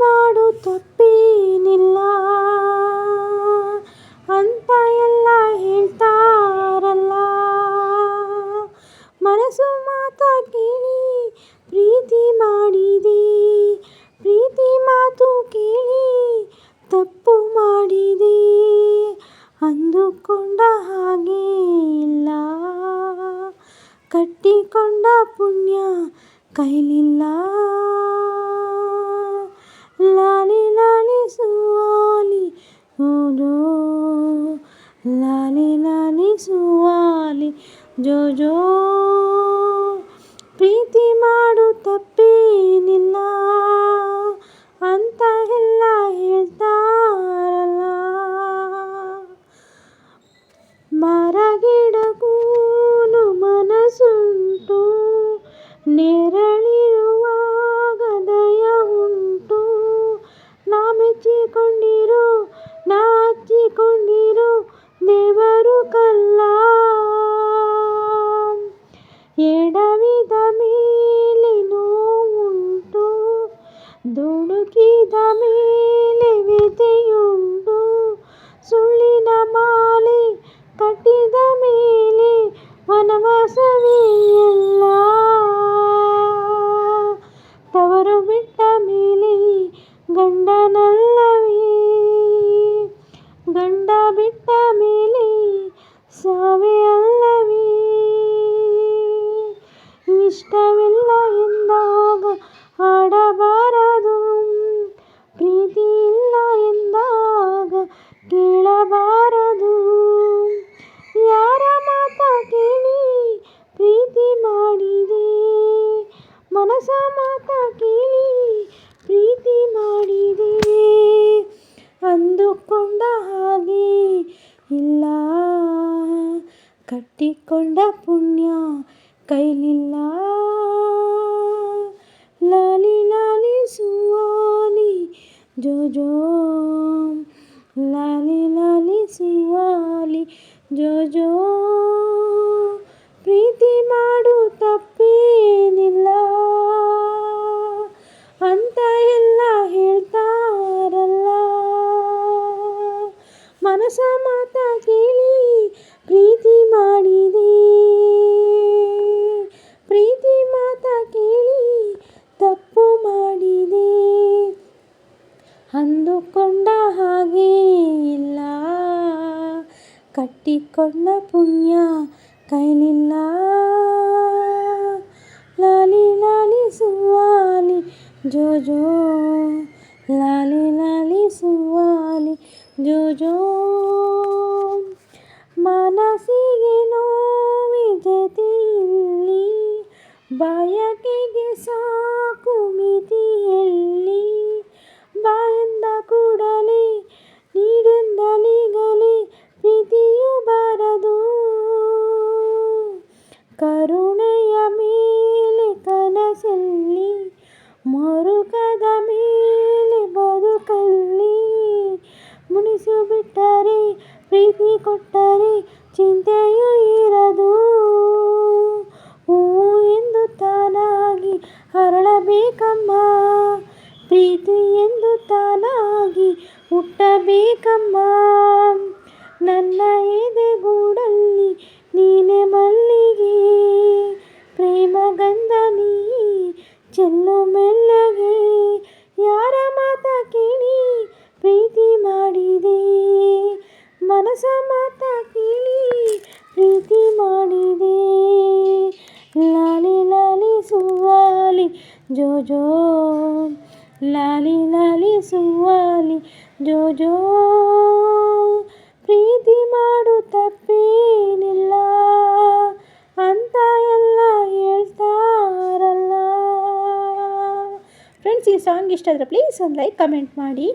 ಮಾಡು ತಪ್ಪೇನಿಲ್ಲ ಅಂತ ಎಲ್ಲ ಹೇಳ್ತಾರಲ್ಲ. ಮನಸ್ಸು ಮಾತ ಕೇಳಿ ಪ್ರೀತಿ ಮಾಡಿದೆ. ಪ್ರೀತಿ ಮಾತು ಕೇಳಿ ತಪ್ಪು ಮಾಡಿದೆ. ಅಂದುಕೊಂಡ ಹಾಗೆ ಇಲ್ಲ. ಕಟ್ಟಿಕೊಂಡ ಪುಣ್ಯ ಕೈಲಿಲ್ಲ. ಲಾಲಿ ಲಾಲಿ ಸುವಾಲಿ ಓದೋ ಲಾಲಿ ಲಾಲಿ ಸುವಾಲಿ ಜೋ ಜೋ ಕಟ್ಟಿಕೊಂಡ ಪುಣ್ಯ, ಕೈಲಿಲ್ಲ. ಲಾಲಿ ಲಾಲಿ ಸುವಾಲಿ ಜೋ ಜೋ ಲಾಲಿ ಲಾಲಿ ಸುವಾಲಿ ಜೋ ಜೋ ಪ್ರೀತಿ ಮಾಡು, ತಪ್ಪೇನಿಲ್ಲ. ಅಂತ ಎಲ್ಲ ಹೇಳ್ತಾರಲ್ಲ. ಮನಸ ಮಾತ ಕೇಳಿ, ಪ್ರೀತಿ ಮಾಡಿದೆ. ಪ್ರೀತಿ ಮಾತ ಕೇಳಿ ತಪ್ಪು ಮಾಡಿದೆ. ಅಂದುಕೊಂಡ ಹಾಗೆ ಇಲ್ಲ. ಕಟ್ಟಿಕೊಂಡ ಪುಣ್ಯ ಕೈಲಿಲ್ಲ. ಲಾಲಿ ಲಾಲಿ ಸುವಾಲಿ ಜೋ ಜೋ ಲಾಲಿ ಲಾಲಿ ಸುವಾಲಿ ಜೋ ಜೋ ಬಯಕೆಗೆ ಸಾಕು ಮಿತಿಯಲ್ಲಿ, ಬಾಯಿಂದ ಕೂಡಲೇ ನೀಡಿಂದಲಿಗಲಿ ಪ್ರೀತಿಯು ಬರದು. ಕರುಣೆಯ ಮೇಲೆ ಕನಸಲ್ಲಿ, ಮರುಕದ ಮೇಲೆ ಬದುಕಲ್ಲಿ ಮುನಿಸು ಬಿಟ್ಟರೆ ಪ್ರೀತಿ ಕೊಟ್ಟರೆ ಚಿಂತೆಯೂ ಇರದು. ಜೋ ಜೋ ಲಾಲಿ ಲಾಲಿ ಸುವಾಲಿ ಜೋ ಜೋ ಪ್ರೀತಿ ಮಾಡು ತಪ್ಪೇನಿಲ್ಲ, ಅಂತ ಎಲ್ಲ ಹೇಳ್ತಾರಲ್ಲ. ಫ್ರೆಂಡ್ಸ್ ಈ ಸಾಂಗ್ ಇಷ್ಟ ಆದರೆ ಪ್ಲೀಸ್ ಒಂದು ಲೈಕ್ ಕಮೆಂಟ್ ಮಾಡಿ.